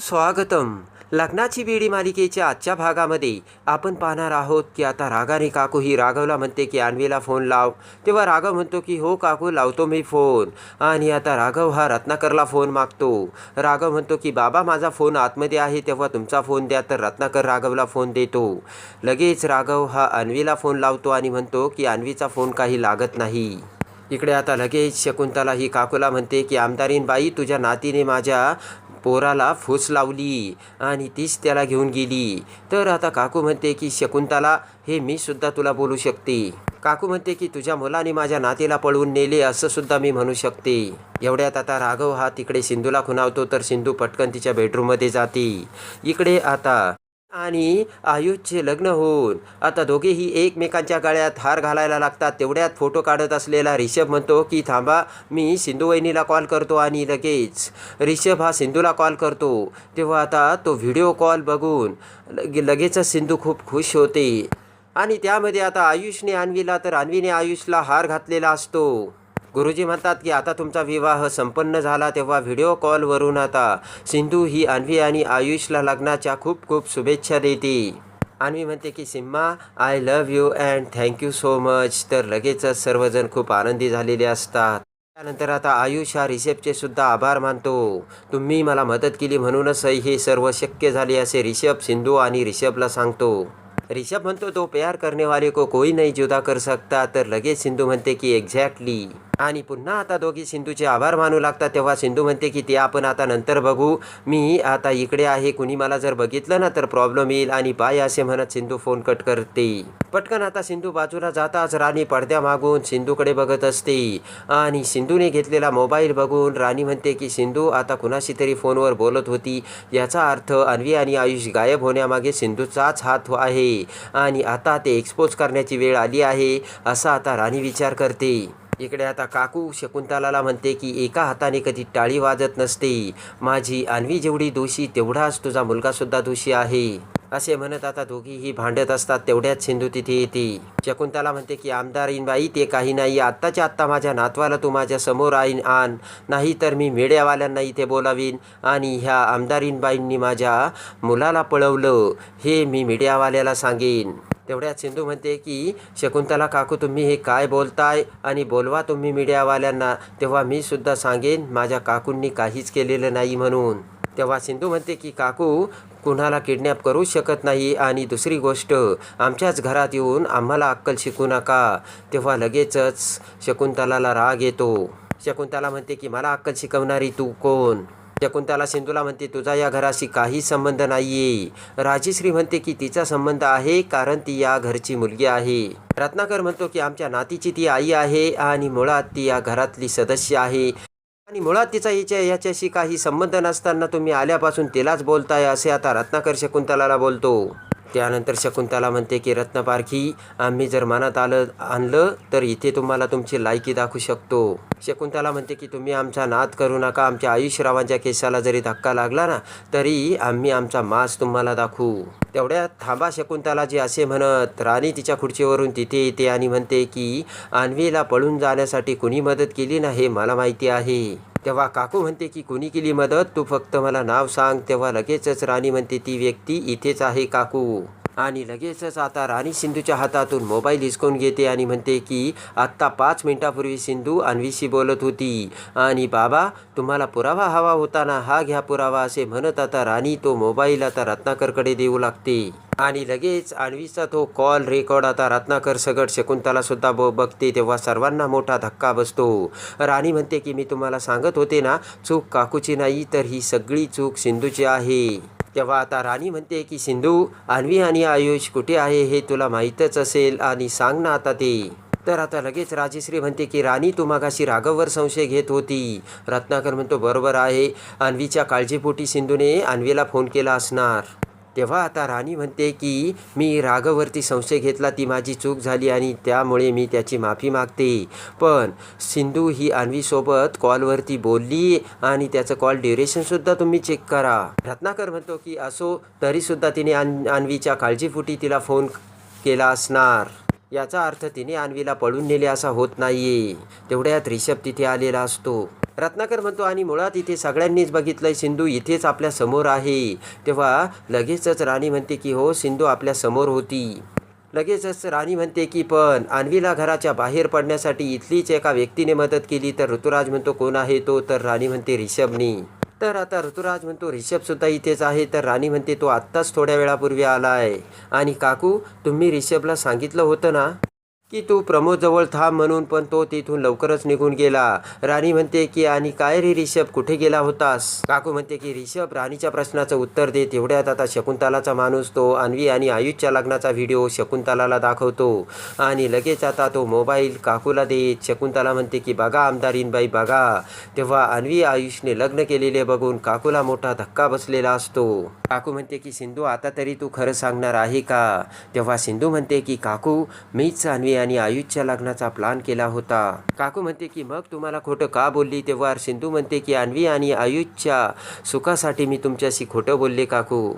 स्वागतम. लग्नाची बेडी मालिकेच्या आजच्या भागामध्ये आपण पाहणार आहोत की आता रागाने काकू ही राघवला म्हणते की अन्वीला फोन लाव. तेव्हा राघव म्हणतो की हो काकू लावतो मी फोन. आणि आता राघव हा रत्नाकरला फोन मागतो. राघव म्हणतो की बाबा माझा फोन आतमध्ये आहे तेव्हा तुमचा फोन द्या तर रत्नाकर राघवला फोन देतो. लगेच राघव हा अन्वीला फोन लावतो आणि म्हणतो की अन्वीचा फोन काही लागत नाही. इकडे आता लगेच शकुंतला ही काकूला म्हणते की आमदारीन बाई तुझ्या नातीने माझ्या पोराला फूस लावली आणि तीच त्याला घेऊन गेली. तर आता काकू म्हणते की शकुंतला हे मी सुद्धा तुला बोलू शकते. काकू म्हणते की तुझ्या मुलाने माझ्या नातीला पळवून नेले असं सुद्धा मी म्हणू शकते. एवढ्यात आता राघव हा तिकडे सिंधूला खुणावतो तर सिंधू पटकन तिच्या बेडरूममध्ये जाते. इकडे आता आणि आयुषचे लग्न होऊन आता दोघेही एकमेकांच्या गळ्यात हार घालायला लागतात. तेवढ्यात फोटो काढत असलेला रिषभ म्हणतो की थांबा मी सिंधू वहिनीला कॉल करतो आणि लगेच. रिषभ हा सिंधूला कॉल करतो. तेव्हा आता तो व्हिडिओ कॉल बघून लगेचच सिंधू खूप खुश होते. आणि त्यामध्ये आता आयुषने अन्वीला तर अन्वीने आयुषला हार घातलेला असतो. गुरुजी म्हणतात की आता तुमचा विवाह संपन्न झाला तेव्हा व्हिडिओ कॉलवरून आता सिंधू ही अन्वी आणि आयुषला लग्नाच्या खूप खूप शुभेच्छा देते. अन्वी म्हणते की Simmba I love you and thank you so much तर लगेचच सर्वजण खूप आनंदी झालेले असतात. त्यानंतर आता आयुष हा रिषभचे सुद्धा आभार मानतो. तुम्ही मला मदत केली म्हणूनच हे सर्व शक्य झाले असे रिषभ सिंधू आणि रिषभला सांगतो. रिषभ म्हणतो तो प्यार करने वाले को कोई नहीं जुदा कर सकता. तर लगेच सिंधू म्हणते की एक्झॅक्टली आणि पुन्हा आता दोघी सिंधूचे आभार मानू लागतात. तेव्हा सिंधू म्हणते की ते आपण आता नंतर बघू. मी आता इकडे आहे. कुणी मला जर बघितलं ना तर प्रॉब्लेम येईल. आणि बाय असे म्हणत सिंधू फोन कट करते. पटकन आता सिंधू बाजूला जाताच राणी पडद्या मागून सिंधूकडे बघत असते. आणि सिंधूने घेतलेला मोबाईल बघून राणी म्हणते की सिंधू आता कुणाशी तरी फोनवर बोलत होती. याचा अर्थ अन्वी आणि आयुष गायब होण्यामागे सिंधूचाच हात आहे. आणि आता ते एक्सपोज करण्याची वेळ आली आहे. असा आता राणी विचार करते. इकडे आता काकू शकुंतलाला म्हणते की एका हाताने कधी टाळी वाजत नसते. माझी आणवी जेवढी दोषी तेवढाच तुझा मुलगासुद्धा दोषी आहे. असे म्हणत आता दोघीही भांडत असतात तेवढ्याच सिंधू तिथे येते. शकुंतला म्हणते की आमदारीनबाई ते काही नाही. आत्ताच्या आत्ता माझ्या नातवाला तू माझ्यासमोर आईन आण. नाही तर मी मेड्यावाल्यांना इथे बोलावीन. आणि ह्या आमदारीनबाईंनी माझ्या मुलाला पळवलं. हे मी मीडियावाल्याला सांगेन. तेवढ्यात सिंधू म्हणते की शकुंतला काकू तुम्ही हे काय बोलताय आणि बोलवा तुम्ही मीडियावाल्यांना. तेव्हा मी सुद्धा सांगेन माझ्या काकूंनी काहीच केलेलं नाही म्हणून. तेव्हा सिंधू म्हणते की काकू कुणाला किडनॅप करू शकत नाही आणि दुसरी गोष्ट आमच्याच घरात येऊन आम्हाला अक्कल शिकू नका. तेव्हा लगेचच शकुंतलाला राग येतो. शकुंतला म्हणते की मला अक्कल शिकवणारी तू कोण? शकुंतला सिंधूला म्हणते तुझा या घराशी काही संबंध नाहीये. राजेश्री म्हणते की तिचा संबंध आहे कारण ती या घरची मुलगी आहे. रत्नाकर म्हणतो की आमच्या नातीची ती आई आहे आणि मुळात ती या घरातली सदस्य आहे. आणि मुळात तिचा हिच्या याच्याशी काही संबंध नसताना तुम्ही आल्यापासून तिलाच बोलताय असे आता रत्नाकर शकुंतलाला बोलतो. त्यानंतर शकुंतला म्हणते की रत्नपारखी आम्ही जर मनात आलं आणलं तर इथे तुम्हाला तुमची लायकी दाखवू शकतो. शकुंतला म्हणते की तुम्ही आमचा नाद करू नका. आमच्या आयुष्यरावांच्या केसाला जरी धक्का लागला ना तरी आम्ही आमचा मास तुम्हाला दाखवू. तेवढ्यात थांबा शकुंतला जी असे म्हणत राणी तिच्या खुर्चीवरून तिथे येते आणि म्हणते की आणवीला पळून जाण्यासाठी कुणी मदत केली ना हे मला माहिती आहे. तेव्हा काकू म्हणते की कोणी केली मदत? तू फक्त मला नाव सांग. तेव्हा लगेचच राणी म्हणते ती व्यक्ती इथेच आहे काकू. आणि लगेचच आता राणी सिंधूच्या हातातून मोबाईल हिसकून घेते आणि म्हणते की आत्ता पाच मिनिटापूर्वी सिंधू अन्वीशी बोलत होती. आणि बाबा तुम्हाला पुरावा हवा होता ना? हा घ्या पुरावा असे म्हणत आता राणी तो मोबाईल आता रत्नाकरकडे देऊ लागते. आणि लगेच अन्वीचा तो कॉल रेकॉर्ड आता रत्नाकर सगट शकुंतलासुद्धा ब बघते तेव्हा सर्वांना मोठा धक्का बसतो. राणी म्हणते की मी तुम्हाला सांगत होते ना चूक काकूची नाही तर ही सगळी चूक सिंधूची आहे. तेव्हा आता राणी म्हणते की सिंधू अन्वी आणि आयुष कुठे आहे हे तुला माहीतच असेल आणि सांग ना आता ते. तर आता लगेच राजेश्री म्हणते की राणी तू मागाशी राघववर संशय घेत होती. रत्नाकर म्हणतो बरोबर आहे. अन्वीच्या काळजीपोटी सिंधूने अन्वीला फोन केला असणार. तेव्हा आता राणी म्हणते की मी राघववरती संशय घेतला ती माझी चूक झाली आणि त्यामुळे मी त्याची माफी मागते. पण सिंधू ही अन्वीसोबत कॉलवरती बोलली आणि त्याचं कॉल ड्युरेशनसुद्धा तुम्ही चेक करा. रत्नाकर म्हणतो की असो तरीसुद्धा तिने अन अन्वीच्या काळजीफुटी तिला फोन केला असणार. याचा अर्थ तिने अन्वीला पळून नेले असा होत नाही तेवढ्यात रिषभ तिथे आलेला असतो. रत्नाकर म्हणतो आणि मुळात इथे सगळ्यांनीच बघितलंय सिंधू इथेच आपल्यासमोर आहे. तेव्हा लगेचच राणी म्हणते की हो सिंधू आपल्यासमोर होती. लगेचच राणी म्हणते की पण अन्वीला घराच्या बाहेर पडण्यासाठी इथलीच एका व्यक्तीने मदत केली. तर ऋतुराज म्हणतो कोण आहे तो? तर राणी म्हणते रिषभनी तर आता ऋतुराज म्हणतो रिषभसुद्धा इथेच आहे. तर राणी म्हणते तो आत्ताच थोड्या वेळापूर्वी आला आहे आणि काकू तुम्ही रिषभला सांगितलं होतं ना? की तू प्रमोदजवळ थांब म्हणून पण तो तिथून लवकरच निघून गेला. राणी म्हणते की आणि काय रे रिषभ कुठे गेला होतास? काकू म्हणते की रिषभ राणीच्या प्रश्नाचं उत्तर देत एवढ्यात आता शकुंतलाचा माणूस तो अन्वी आणि आयुषच्या लग्नाचा व्हिडिओ शकुंतलाला दाखवतो. आणि लगेच आता तो मोबाईल काकूला देत शकुंतला म्हणते की बघा आमदारीनबाई बघा. तेव्हा अन्वी आयुषने लग्न केलेले बघून काकूला मोठा धक्का बसलेला असतो. काकू म्हणते की सिंधू आता तरी तू खरं सांगणार आहे का? तेव्हा सिंधू म्हणते की काकू मीच अन्वी आणि आयुषच्या लग्नाचा प्लान केला होता. काकू म्हणते की मग तुम्हाला खोटं का बोलली? तेव्हा सिंधू म्हणते की अन्वी आणि आयुषच्या सुखासाठी मी तुमच्याशी खोटं बोलले काकू.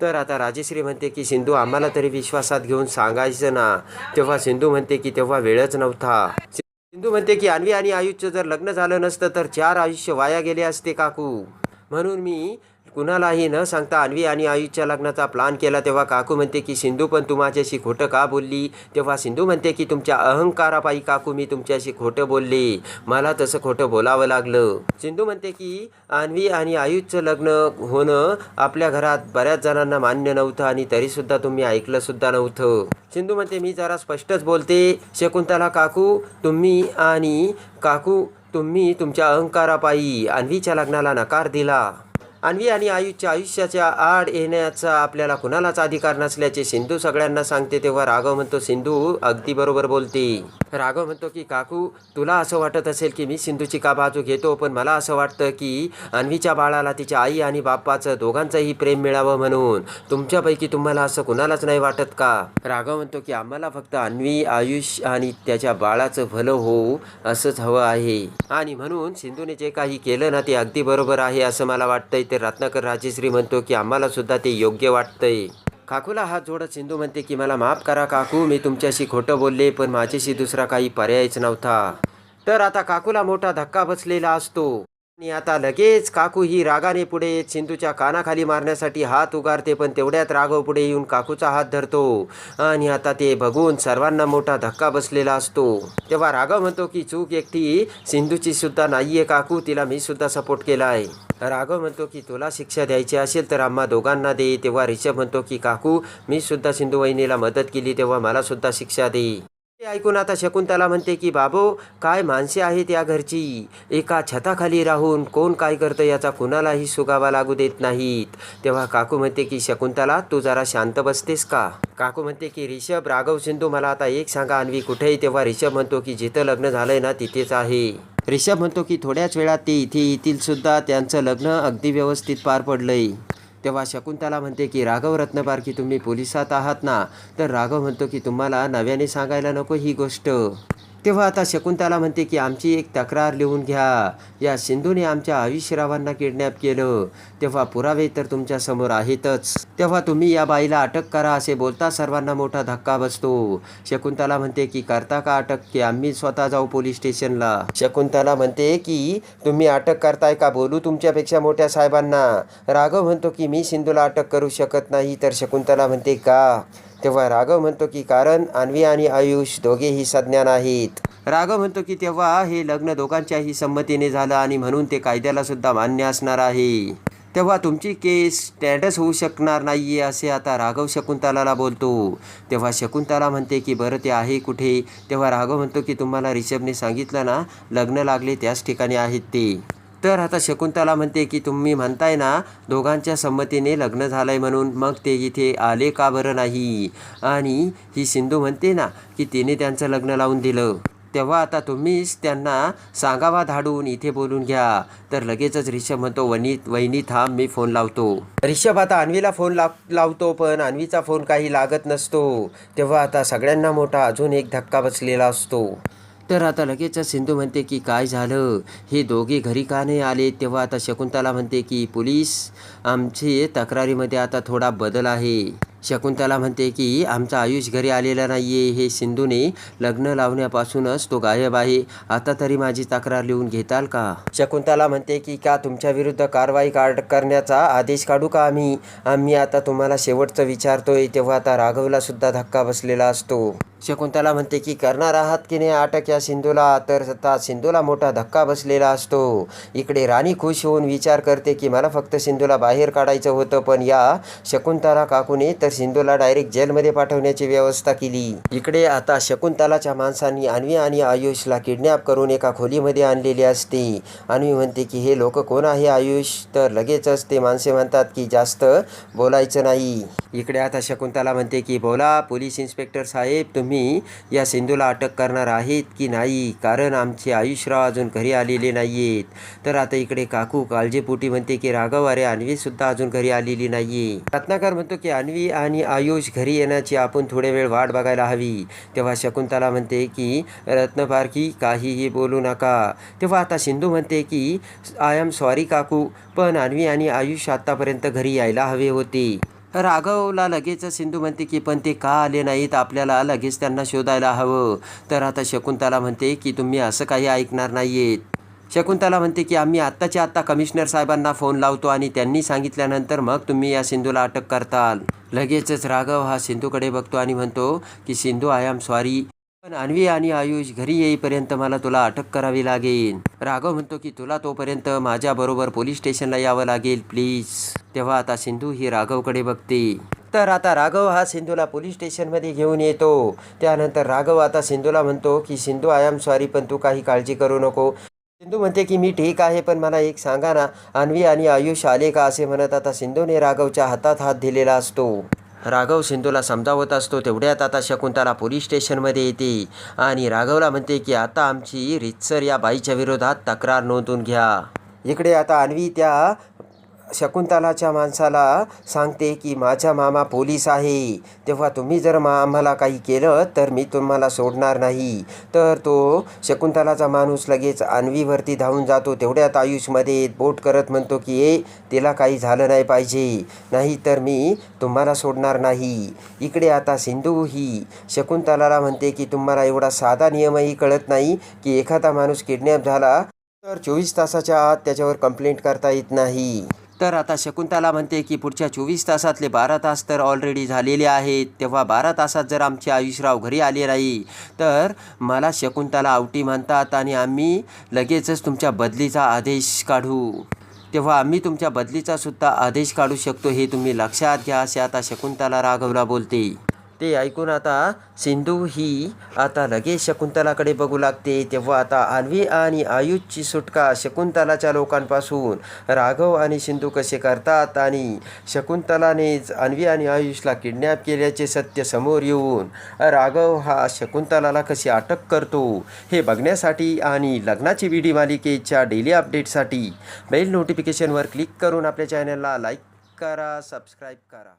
तर आता राजेश्री म्हणते की सिंधू आम्हाला तरी विश्वासात घेऊन सांगायचं ना. तेव्हा सिंधू म्हणते की तेव्हा वेळच नव्हता. सिंधू म्हणते की अन्वी आणि आयुषचं जर लग्न झालं नसतं तर चार आयुष्य वाया गेले असते काकू. म्हणून मी कुणालाही न सांगता अन्वी आणि आयुषच्या लग्नाचा प्लान केला. तेव्हा काकू म्हणते की सिंधू पण तुमच्याशी खोटं का बोलली? तेव्हा सिंधू म्हणते की तुमच्या अहंकारापायी काकू मी तुमच्याशी खोटं बोलले. मला तसं खोटं बोलावं लागलं. सिंधू म्हणते की अन्वी आणि आयुषचं लग्न होणं आपल्या घरात बऱ्याच जणांना मान्य नव्हतं आणि तरीसुद्धा तुम्ही ऐकलंसुद्धा नव्हतं. सिंधू म्हणते मी जरा स्पष्टच बोलते. शकुंतला काकू तुम्ही आणि काकू तुम्ही तुमच्या अहंकारापायी अन्वीच्या लग्नाला नकार दिला. अन्वी आणि आयुषच्या आयुष्याच्या आड येण्याचा आपल्याला कुणालाच अधिकार नसल्याचे सिंधू सगळ्यांना सांगते तेव्हा राघव म्हणतो सिंधू अगदी बरोबर बोलते. राघव म्हणतो की काकू तुला असं वाटत असेल की मी सिंधूची का बाजू घेतो पण मला असं वाटतं की अन्वीच्या बाळाला तिच्या आई आणि बाप्पाचं दोघांचंही प्रेम मिळावं म्हणून. तुमच्यापैकी तुम्हाला असं कुणालाच नाही वाटत का? राघव म्हणतो की आम्हाला फक्त अन्वी आयुष आणि त्याच्या बाळाचं भलं होऊ असंच हवं आहे. आणि म्हणून सिंधूने जे काही केलं ना ते अगदी बरोबर आहे असं मला वाटतंय. ते रत्नाकर राजेश्री म्हणतो की आम्हाला सुद्धा ते योग्य वाटतंय. काकूला हात जोडत सिंधू म्हणते की मला माफ करा काकू मी तुमच्याशी खोटं बोलले पण माझ्याशी दुसरा काही पर्यायच नव्हता. तर आता काकूला मोठा धक्का बसलेला असतो. आणि आता लगेच काकू ही रागाने पुढे येत सिंधूच्या कानाखाली मारण्यासाठी हात उगारते पण तेवढ्यात राघव पुढे येऊन काकूचा हात धरतो. आणि आता ते बघून सर्वांना मोठा धक्का बसलेला असतो. तेव्हा राघव म्हणतो की चूक एकटी सिंधूची सुद्धा आहे काकू तिला मी सुद्धा सपोर्ट केला आहे राघव म्हणतो की तुला शिक्षा द्यायची असेल तर आम्हा दोघांना दे. तेव्हा रिषभ म्हणतो की काकू मी सुद्धा सिंधू वहिनीला मदत केली तेव्हा मला सुद्धा शिक्षा दे. ऐकून आता शकुंतला म्हणते की बाबो काय माणसे आहेत या घरची? एका छताखाली राहून कोण काय करतं याचा कुणालाही सुगावा लागू देत नाहीत. तेव्हा काकू म्हणते की शकुंतला तू जरा शांत बसतेस का? काकू म्हणते की रिषभ राघव सिंधू मला आता एक सांगा अन्वी कुठेही? तेव्हा रिषभ म्हणतो की जिथं लग्न झालंय ना तिथेच आहे. रिषभ म्हणतो की थोड्याच वेळात ते इथे येतील सुद्धा त्यांचं लग्न अगदी व्यवस्थित पार पडलंय. तेव्हा शकुंतला म्हणते की राघव रत्नपारखी तुम्ही पोलिसात आहात ना? तर राघव म्हणतो की तुम्हाला नव्याने सांगायला नको ही गोष्ट. तेव्हा आता शकुंतला म्हणते की आमची एक तक्रार लिहून घ्या. या सिंधूने आमच्या आयुष्यरावांना किडनॅप केलं. तेव्हा पुरावे तर तुमच्यासमोर आहेतच. तेव्हा तुम्ही या बाईला अटक करा असे बोलता सर्वांना मोठा धक्का बसतो. शकुंतला म्हणते की करता का अटक? की आम्ही स्वतः जाऊ पोलीस स्टेशनला. शकुंतला म्हणते की तुम्ही अटक करताय का बोलू तुमच्यापेक्षा मोठ्या साहेबांना? राघव म्हणतो की मी सिंधूला अटक करू शकत नाही. तर शकुंतला म्हणते का? तेव्हा राघव म्हणतो की कारण अन्वी आणि आयुष दोघेही सज्ञान आहेत. राघव म्हणतो की तेव्हा हे लग्न दोघांच्याही संमतीने झालं आणि म्हणून ते कायद्याला सुद्धा मान्य असणार आहे. तेव्हा तुमची केस स्टॅटस होऊ शकणार नाहीये असे आता राघव शकुंतलाला बोलतो. तेव्हा शकुंतला म्हणते की बरं ते आहे कुठे? तेव्हा राघव म्हणतो की तुम्हाला रिषभने सांगितलं ना लग्न लागले त्याच ठिकाणी आहेत ते. तर आता शकुंतला म्हणते की तुम्ही म्हणताय ना दोघांच्या संमतीने लग्न झालंय म्हणून मग ते इथे आले का बरं नाही? आणि ही सिंधू म्हणते ना की तिने त्यांचं लग्न लावून दिलं. तेव्हा आता तुम्हीच त्यांना सांगावा धाडून इथे बोलून घ्या. तर लगेचच रिषभ म्हणतो वनी वहिनी थांब मी फोन लावतो. रिषभ आता अन्वीला फोन लाव लावतो पण अन्वीचा फोन काही लागत नसतो. तेव्हा आता सगळ्यांना मोठा अजून एक धक्का बसलेला असतो. तर आता लगेचच सिंधू म्हणते की काय झालं? हे दोघे घरी का नाही आले? तेव्हा आता शकुंतला म्हणते की पोलीस आमची तक्रारीमध्ये आता थोडा बदल आहे. शकुंतला म्हणते की आमचा आयुष घरी आलेला नाही आहे हे सिंधूने लग्न लावण्यापासूनच तो गायब आहे. आता तरी माझी तक्रार लिहून घेताल का? शकुंतला म्हणते की का तुमच्या विरुद्ध कारवाई काढ करण्याचा आदेश काढू का आम्ही? आम्ही आता तुम्हाला शेवटचं विचारतोय. तेव्हा आता राघवला सुद्धा धक्का बसलेला असतो. शकुंतला म्हणते की करणार आहात की नाही अटक या सिंधूला? तर आता सिंधूला मोठा धक्का बसलेला असतो. इकडे राणी खुश होऊन विचार करते की मला फक्त सिंधूला बाहेर काढायचं होतं पण या शकुंतला काकूने तर सिंधूला डायरेक्ट जेलमध्ये पाठवण्याची व्यवस्था केली. इकडे आता शकुंतलाच्या माणसांनी अन्वी आणि आयुषला किडनॅप करून एका खोलीमध्ये आणलेली असते. अन्वी म्हणते की हे लोक कोण आहे आयुष? तर लगेचच ते माणसे म्हणतात की जास्त बोलायचं नाही. इकडे आता शकुंतला म्हणते की बोला पोलीस इन्स्पेक्टर साहेब तुम्ही या सिंधूला अटक करणार आहेत की नाही? कारण आमचे आयुषराव अजून घरी आलेले नाही आहेत तर आता इकडे काकू काळजीपोटी म्हणते की राघव अरे अन्वी सुद्धा अजून घरी आलेली नाहीये. रत्नाकर म्हणतो की अन्वी आणि आयुष घरी येण्याची आपण थोडे वेळ वाट बघायला हवी. तेव्हा शकुंतला म्हणते की रत्नपारखी काहीही बोलू नका. तेव्हा आता सिंधू म्हणते की आय एम सॉरी काकू पण अन्वी आणि आयुष आत्तापर्यंत घरी यायला हवे होते. राघवला लगेच सिंधू म्हणते की पण ते का आले नाहीत? आपल्याला लगेच त्यांना शोधायला हवं. तर आता शकुंतला म्हणते की तुम्ही असं काही ऐकणार नाही आहेत शकुंतला म्हणते की आम्ही आत्ताच्या आत्ता कमिशनर साहेबांना फोन लावतो आणि त्यांनी सांगितल्यानंतर मग तुम्ही या सिंधूला अटक करताल. लगेचच राघव हा सिंधूकडे बघतो आणि म्हणतो की सिंधू आय एम सॉरी पण अन्वी आणि आयुष घरी येईपर्यंत मला तुला अटक करावी लागेल. राघव म्हणतो की तुला तोपर्यंत माझ्याबरोबर पोलीस स्टेशनला यावं लागेल प्लीज. तेव्हा आता सिंधू ही राघवकडे बघते. तर आता राघव हा सिंधूला पोलीस स्टेशनमध्ये घेऊन येतो. त्यानंतर राघव आता सिंधूला म्हणतो की सिंधू आय एम सॉरी पण तू काही काळजी करू नको. सिंधू म्हणते की मी ठीक आहे पण मला एक सांगा ना अन्वी आणि आयुष आले का? असे म्हणत आता सिंधूने राघवच्या हातात हात दिलेला असतो. राघव सिंधूला समजावत असतो तेवढ्यात आता शकुंतला पोलीस स्टेशनमध्ये येते. आणि राघवला म्हणते की आता आमची रितसर या बाईच्या विरोधात तक्रार नोंदवून घ्या. इकडे आता अन्वी त्या शकुंतलाच्या माणसाला सांगते की माझा मामा पोलीस आहे. तेव्हा तुम्ही जर मा आम्हाला काही केलं तर मी तुम्हाला सोडणार नाही. तर तो शकुंतलाचा माणूस लगेच अन्वीवरती धावून जातो. तेवढ्यात आयुषमध्ये बोट करत म्हणतो की ए तिला काही झालं नाही पाहिजे. नाही तर मी तुम्हाला सोडणार नाही. इकडे आता सिंधू ही शकुंतलाला म्हणते की तुम्हाला एवढा साधा नियमही कळत नाही की एखादा माणूस किडनॅप झाला तर चोवीस तासाच्या आत त्याच्यावर कंप्लेंट करता येत नाही. तर आता शकुंतला म्हणते की पुढच्या चोवीस तासातले बारा तास तर ऑलरेडी झालेले आहेत. तेव्हा बारा तासात जर आमचे आयुषराव घरी आले नाही तर मला शकुंतला आवटी म्हणतात आणि आम्ही लगेचच तुमच्या बदलीचा आदेश काढू. तेव्हा आम्ही तुमच्या बदलीचा सुद्धा आदेश काढू शकतो हे तुम्ही लक्षात घ्या असे आता शकुंतला राघवला बोलते. ते ऐकून आता सिंधू ही आता लगेच शकुंतलाकडे बघू लागते. तेव्हा आता अन्वी आणि आयुषची सुटका शकुंतलाच्या लोकांपासून. राघव आणि सिंधू कसे करतात आणि शकुंतलानेच अन्वी आणि आयुषला किडनॅप केल्याचे सत्य समोर येऊन राघव हा शकुंतलाला कशी अटक करतो हे बघण्यासाठी आणि लग्नाची विडी मालिकेच्या डेली अपडेटसाठी बेल नोटिफिकेशनवर क्लिक करून आपल्या चॅनलला लाईक करा सबस्क्राईब करा.